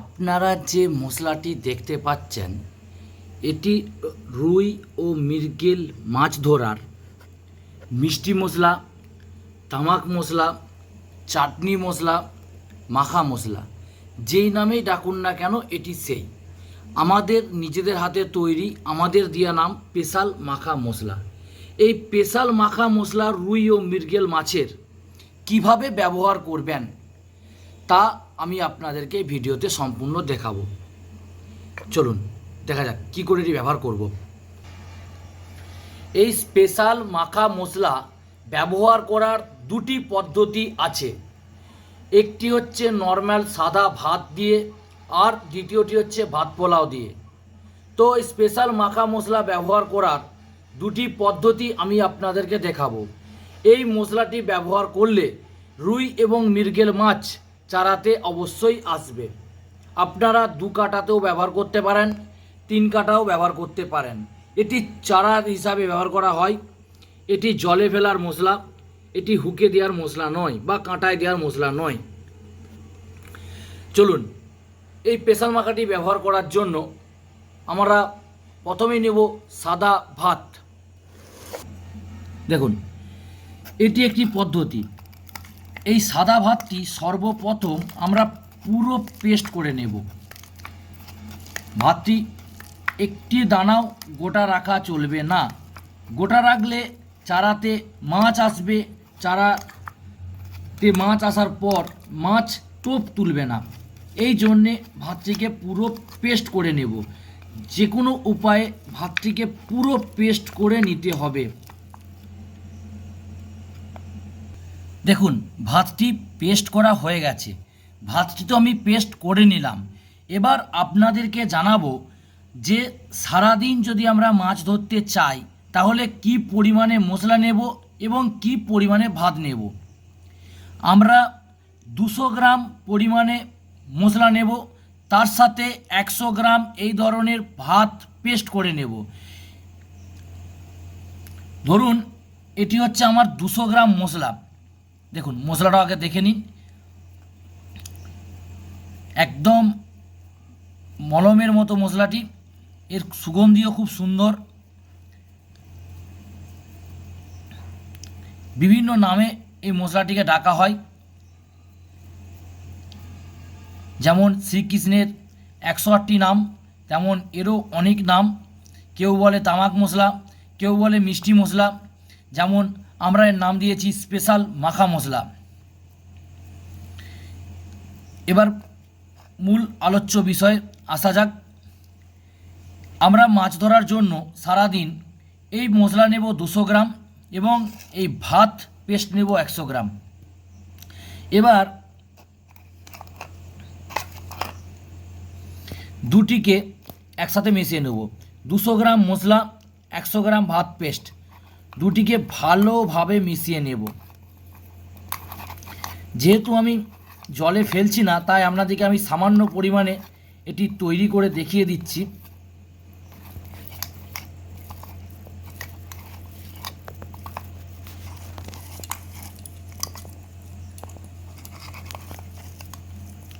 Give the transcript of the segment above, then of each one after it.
আপনারা যে মশলাটি দেখতে পাচ্ছেন, এটি রুই ও মৃগেল মাছ ধরার। মিষ্টি মশলা, তামাক মশলা, চাটনি মশলা, মাখা মশলা, যেই নামেই ডাকুন না কেন এটি সেই। আমাদের নিজেদের হাতে তৈরি, আমাদের দেওয়া নাম স্পেশাল মাখা মশলা। এই স্পেশাল মাখা মশলা রুই ও মৃগেল মাছের কীভাবে ব্যবহার করবেন, তা আমি আপনাদেরকে এই ভিডিওতে সম্পূর্ণ দেখাবো। চলুন, দেখা যাক কী করে এটি ব্যবহার করব। এই স্পেশাল মাখা মশলা ব্যবহার করার দুটি পদ্ধতি আছে। একটি হচ্ছে নর্মাল সাদা ভাত দিয়ে আর দ্বিতীয়টি হচ্ছে ভাত পোলাও দিয়ে। তো স্পেশাল মাখা মশলা ব্যবহার করার দুটি পদ্ধতি আমি আপনাদেরকে দেখাবো। এই মশলাটি ব্যবহার করলে রুই এবং মৃগেল মাছ চারাতে অবশ্যই আসবে। আপনারা দু কাটাতেও ব্যবহার করতে পারেন, তিন কাটাও ব্যবহার করতে পারেন। এটি চারা হিসাবে ব্যবহার করা হয়। এটি জলে ফেলার মশলা, এটি হুকে দেওয়ার মশলা নয় বা কাঁটায় দেওয়ার মশলা নয়। চলুন, এই প্রেসার মাখাটি ব্যবহার করার জন্য আমরা প্রথমেই নেব সাদা ভাত। দেখুন, এটি একটি পদ্ধতি। এই সাদা ভাতটি সর্বপ্রথম আমরা পুরো পেস্ট করে নেব। ভাতটি একটি দানাও গোটা রাখা চলবে না। গোটা রাখলে চারাতে মাছ আসবে, চারাতে মাছ আসার পর মাছ টোপ তুলবে না। এই জন্যে ভাতটিকে পুরো পেস্ট করে নেব। যে কোনো উপায়ে ভাতটিকে পুরো পেস্ট করে নিতে হবে। দেখুন, ভাতটি পেস্ট করা হয়ে গেছে। ভাতটি তো আমি পেস্ট করে নিলাম। এবার আপনাদেরকে জানাব যে সারাদিন যদি আমরা মাছ ধরতে চাই, তাহলে কি পরিমাণে মশলা নেব এবং কি পরিমাণে ভাত নেব? আমরা দুশো গ্রাম পরিমাণে মশলা নেব, তার সাথে একশো গ্রাম এই ধরনের ভাত পেস্ট করে নেব। ধরুন, এটি হচ্ছে আমার দুশো গ্রাম মশলা। দেখুন মশলাটা আগে দেখে নিন। একদম মলমের মতো মশলাটি। এর সুগন্ধিও খুব সুন্দর। বিভিন্ন নামে এই মশলাটিকে ডাকা হয়। যেমন শ্রীকৃষ্ণের একশো আটটি নাম, তেমন এরও অনেক নাম। কেউ বলে তামাক মশলা, কেউ বলে মিষ্টি মশলা, যেমন আমরা এর নাম দিয়েছি স্পেশাল মাখা মশলা। এবার মূল আলোচ্য বিষয়, আসা যাক। আমরা মাছ ধরার জন্য সারাদিন এই মশলা নেব দুশো গ্রাম এবং এই ভাত পেস্ট নেব একশো গ্রাম। এবার দুটিকে একসাথে মিশিয়ে নেব। দুশো গ্রাম মশলা, একশো গ্রাম ভাত পেস্ট। দুটিকে ভালোভাবে মিশিয়ে নেব। যেহেতু আমি জলে ফেলছি না, তাই আপনাদেরকে আমি সামান্য পরিমাণে এটি তৈরি করে দেখিয়ে দিচ্ছি।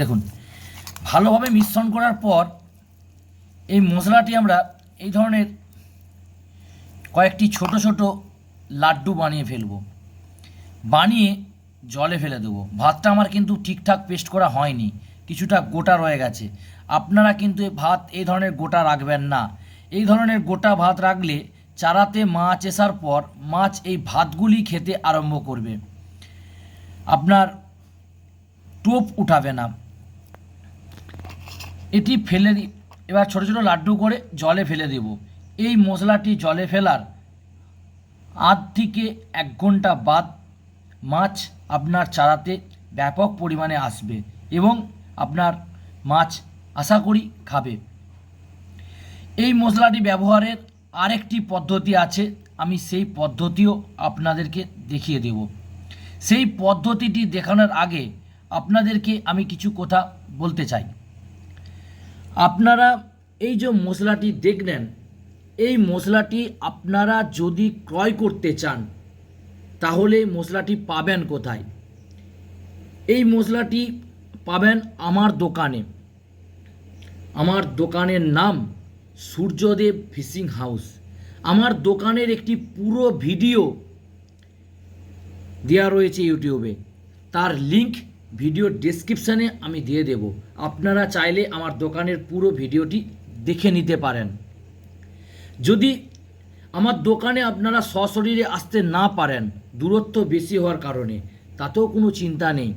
দেখুন, ভালোভাবে মিশ্রণ করার পর এই মশলাটি আমরা এই ধরনের কয়েকটি ছোট ছোট লাড্ডু বানিয়ে ফেলব। বানিয়ে জলে ফেলে দেবো। ভাতটা আমার কিন্তু ঠিকঠাক পেস্ট করা হয়নি। কিছুটা গোটা রয়ে গেছে। আপনারা কিন্তু এ ভাত এই ধরনের গোটা রাখবেন না। এই ধরনের গোটা ভাত রাখলে চারাতে মাছ এসার পর মাছ এই ভাতগুলি খেতে আরম্ভ করবে। আপনার টোপ উঠাবে না। এটি ফেলে এবার ছোট ছোট লাড্ডু করে জলে ফেলে দেব। এই মশলাটি জলে ফেলার আধ থেকে এক ঘণ্টা বাদ মাছ আপনার চারাতে ব্যাপক পরিমাণে আসবে এবং আপনার মাছ আশা করি খাবে। এই মশলাটি ব্যবহারের আরেকটি পদ্ধতি আছে, আমি সেই পদ্ধতিও আপনাদেরকে দেখিয়ে দেব। সেই পদ্ধতিটি দেখানোর আগে আপনাদেরকে আমি কিছু কথা বলতে চাই। আপনারা এই যে মশলাটি দেখলেন এই মশলাটি আপনারা যদি ক্রয় করতে চান, তাহলে মশলাটি পাবেন কোথায়? এই মশলাটি পাবেন আমার দোকানে। আমার দোকানের নাম সূর্যদেব ফিশিং হাউস। আমার দোকানের একটি পুরো ভিডিও দেওয়া রয়েছে ইউটিউবে। তার লিংক ভিডিও ডেসক্রিপশানে আমি দিয়ে দেব। আপনারা চাইলে আমার দোকানের পুরো ভিডিওটি দেখে নিতে পারেন। যদি আমার দোকানে আপনারা সশরীরে আসতে না পারেন, দূরত্ব বেশি হওয়ার কারণে, তাতেও কোনো চিন্তা নেই।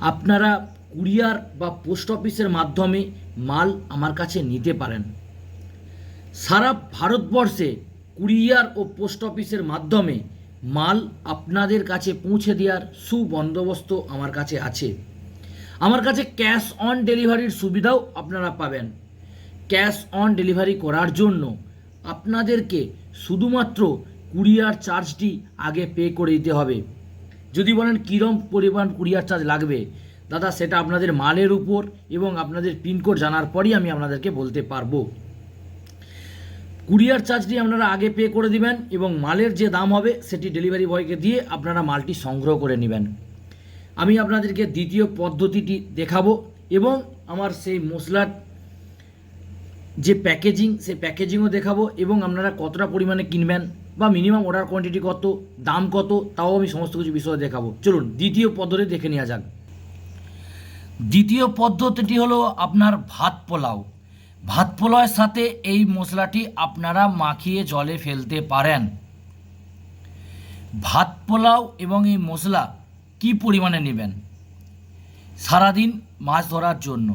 আপনারা কুরিয়ার বা পোস্ট অফিসের মাধ্যমে মাল আমার কাছে নিতে পারেন। সারা ভারতবর্ষে কুরিয়ার ও পোস্ট অফিসের মাধ্যমে মাল আপনাদের কাছে পৌঁছে দেওয়ার সুবন্দোবস্ত আমার কাছে আছে। আমার কাছে ক্যাশ অন ডেলিভারির সুবিধাও আপনারা পাবেন। ক্যাশ অন ডেলিভারি করার জন্য আপনাদেরকে শুধুমাত্র কুরিয়ার চার্জটি আগে পে করে দিতে হবে। যদি বলেন কীরম পরিমাণ কুরিয়ার চার্জ লাগবে, দাদা সেটা আপনাদের মালের উপর এবং আপনাদের পিনকোড জানার পরই আমি আপনাদেরকে বলতে পারব। কুরিয়ার চার্জটি আপনারা আগে পে করে দিবেন এবং মালের যে দাম হবে সেটি ডেলিভারি বয়কে দিয়ে আপনারা মালটি সংগ্রহ করে নেবেন। আমি আপনাদেরকে দ্বিতীয় পদ্ধতিটি দেখাবো এবং আমার সেই মশলার যে প্যাকেজিং সে প্যাকেজিংও দেখাবো এবং আপনারা কতটা পরিমাণে কিনবেন বা মিনিমাম অর্ডার কোয়ান্টিটি কত, দাম কত, তাও আমি সমস্ত কিছু বিষয়ে দেখাবো। চলুন, দ্বিতীয় পদ্ধতি দেখে নেওয়া যাক। দ্বিতীয় পদ্ধতিটি হলো আপনার ভাত পোলাও। ভাত পোলাওয়ের সাথে এই মশলাটি আপনারা মাখিয়ে জলে ফেলতে পারেন। ভাত পোলাও এবং এই মশলা কি পরিমাণে নেবেন? সারাদিন মাছ ধরার জন্য।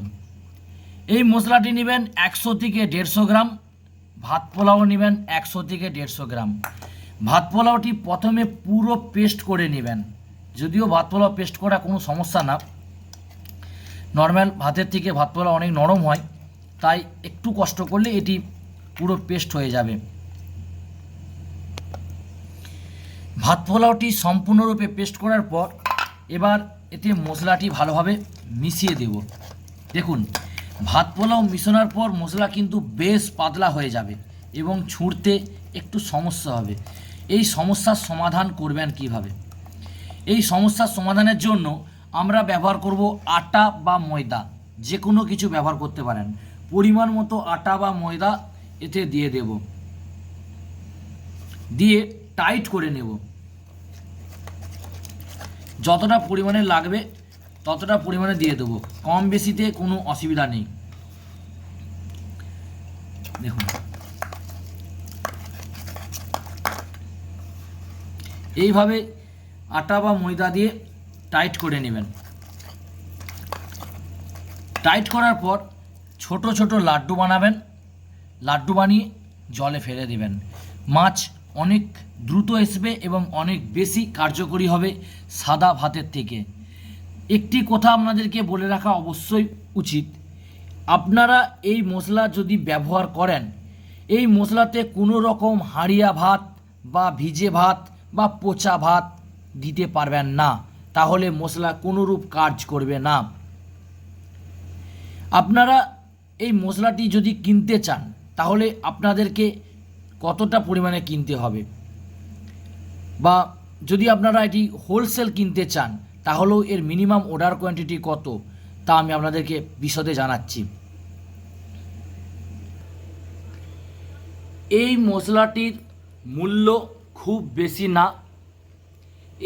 এই মশলাটি নেবেন একশো থেকে দেড়শো গ্রাম, ভাত পোলাও নেবেন একশো থেকে দেড়শো গ্রাম। ভাত পোলাওটি প্রথমে পুরো পেস্ট করে নেবেন। যদিও ভাত পোলাও পেস্ট করা কোনো সমস্যা না। নর্মাল ভাতের থেকে ভাত পোলাও অনেক নরম হয়, তাই একটু কষ্ট করলে এটি পুরো পেস্ট হয়ে যাবে। ভাত পোলাওটি সম্পূর্ণরূপে পেস্ট করার পর এবার এতে মশলাটি ভালোভাবে মিশিয়ে দেব। দেখুন। ভাত পোলাও মিশানোর পর মশলা কিন্তু বেশ পাতলা হয়ে যাবে এবং ছুঁড়তে একটু সমস্যা হবে। এই সমস্যার সমাধান করবেন কীভাবে? এই সমস্যার সমাধানের জন্য আমরা ব্যবহার করব আটা বা ময়দা যে কোনো কিছু ব্যবহার করতে পারেন। পরিমাণ মতো আটা বা ময়দা এতে দিয়ে দেব। দিয়ে টাইট করে নেব। যতটা পরিমাণে লাগবে ততটা পরিমাণে দিয়ে দেবো। কম বেশিতে কোনো অসুবিধা নেই। দেখুন। এইভাবে আটা বা ময়দা দিয়ে টাইট করে নেবেন। টাইট করার পর ছোট ছোট লাড্ডু বানাবেন। লাড্ডু বানিয়ে জলে ফেলে দেবেন। মাছ অনেক দ্রুত আসবে এবং অনেক বেশি কার্যকরী হবে সাদা ভাতের থেকে। একটি কথা আপনাদেরকে বলে রাখা অবশ্যই উচিত। আপনারা এই মশলা যদি ব্যবহার করেন, এই মশলাতে কোনো রকম হাড়িয়া ভাত বা ভিজে ভাত বা পচা ভাত দিতে পারবেন না, তাহলে মশলা কোনোরূপ কাজ করবে না। আপনারা এই মশলাটি যদি কিনতে চান, তাহলে আপনাদেরকে কতটা পরিমাণে কিনতে হবে? বা যদি আপনারা এটি হোলসেল কিনতে চান তাহলেও এর মিনিমাম অর্ডার কোয়ান্টিটি কত, তা আমি আপনাদেরকে বিশদে জানাচ্ছি। এই মশলাটির মূল্য খুব বেশি না।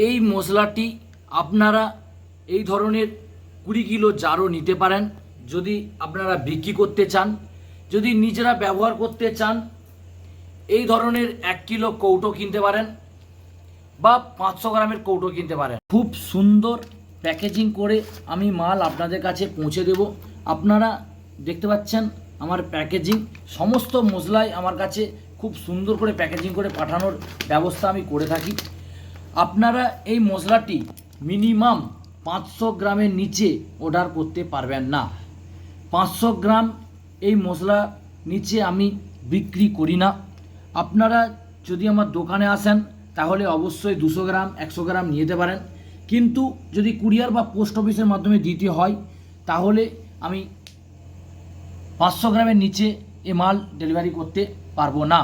এই মশলাটি আপনারা এই ধরনের কুড়ি কিলো জারও নিতে পারেন, যদি আপনারা বিক্রি করতে চান। যদি নিজেরা ব্যবহার করতে চান, এই ধরনের এক কিলো কৌটো কিনতে পারেন। বা পাঁচশো গ্রামের কৌটো কিনতে পারেন। খুব সুন্দর প্যাকেজিং করে আমি মাল আপনাদের কাছে পৌঁছে দেব। আপনারা দেখতে পাচ্ছেন আমার প্যাকেজিং। সমস্ত মশলাই আমার কাছে খুব সুন্দর করে প্যাকেজিং করে পাঠানোর ব্যবস্থা আমি করে থাকি। আপনারা এই মশলাটি মিনিমাম পাঁচশো গ্রামের নিচে অর্ডার করতে পারবেন না। পাঁচশো গ্রাম এই মশলা নিচে আমি বিক্রি করি না। আপনারা যদি আমার দোকানে আসেন তাহলে অবশ্যই দুশো গ্রাম, একশো গ্রাম নিয়ে যেতে পারেন। কিন্তু যদি কুরিয়ার বা পোস্ট অফিসের মাধ্যমে দিতে হয়, তাহলে আমি পাঁচশো গ্রামের নিচে এ মাল ডেলিভারি করতে পারব না।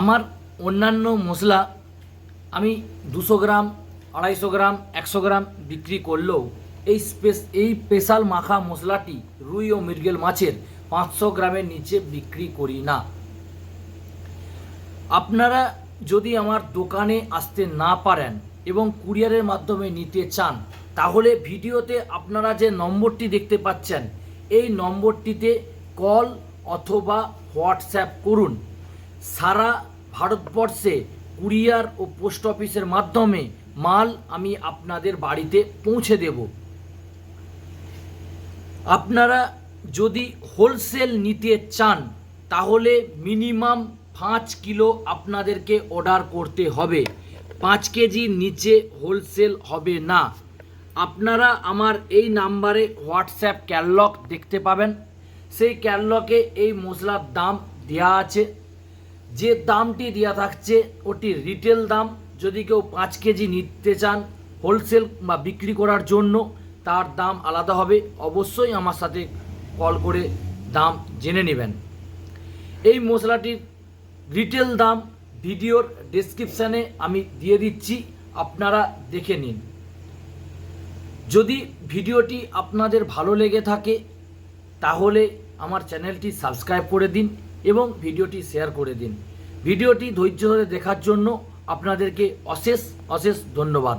আমার অন্যান্য মশলা আমি দুশো গ্রাম, আড়াইশো গ্রাম, একশো গ্রাম বিক্রি করলেও এই স্পেস, এই স্পেশাল মাখা মশলাটি রুই ও মৃগেল মাছের পাঁচশো গ্রামের নিচে বিক্রি করি না। আপনারা যদি আমার দোকানে আসতে না পারেন এবং কুরিয়ারের মাধ্যমে নিতে চান, তাহলে ভিডিওতে আপনারা যে নম্বরটি দেখতে পাচ্ছেন, এই নম্বরটিতে কল অথবা হোয়াটসঅ্যাপ করুন। সারা ভারতবর্ষে কুরিয়ার ও পোস্ট অফিসের মাধ্যমে মাল আমি আপনাদের বাড়িতে পৌঁছে দেব। আপনারা যদি হোলসেল নিতে চান, তাহলে মিনিমাম পাঁচ কিলো আপনাদেরকে অর্ডার করতে হবে। পাঁচ কেজির নিচে হোলসেল হবে না। আপনারা আমার এই নাম্বারে হোয়াটসঅ্যাপ ক্যাটলগ দেখতে পাবেন। সেই ক্যাটলগে এই মশলার দাম দেওয়া আছে। যে দামটি দেওয়া থাকছে, ওটি রিটেল দাম। যদি কেউ পাঁচ কেজি নিতে চান হোলসেল বা বিক্রি করার জন্য, তার দাম আলাদা হবে। অবশ্যই আমার সাথে কল করে দাম জেনে নেবেন। এই মশলাটির রিটেল দাম ভিডিওর ডেসক্রিপশানে আমি দিয়ে দিচ্ছি, আপনারা দেখে নিন। যদি ভিডিওটি আপনাদের ভালো লেগে থাকে, তাহলে আমার চ্যানেলটি সাবস্ক্রাইব করে দিন এবং ভিডিওটি শেয়ার করে দিন। ভিডিওটি ধৈর্য ধরে দেখার জন্য আপনাদেরকে অশেষ অশেষ ধন্যবাদ।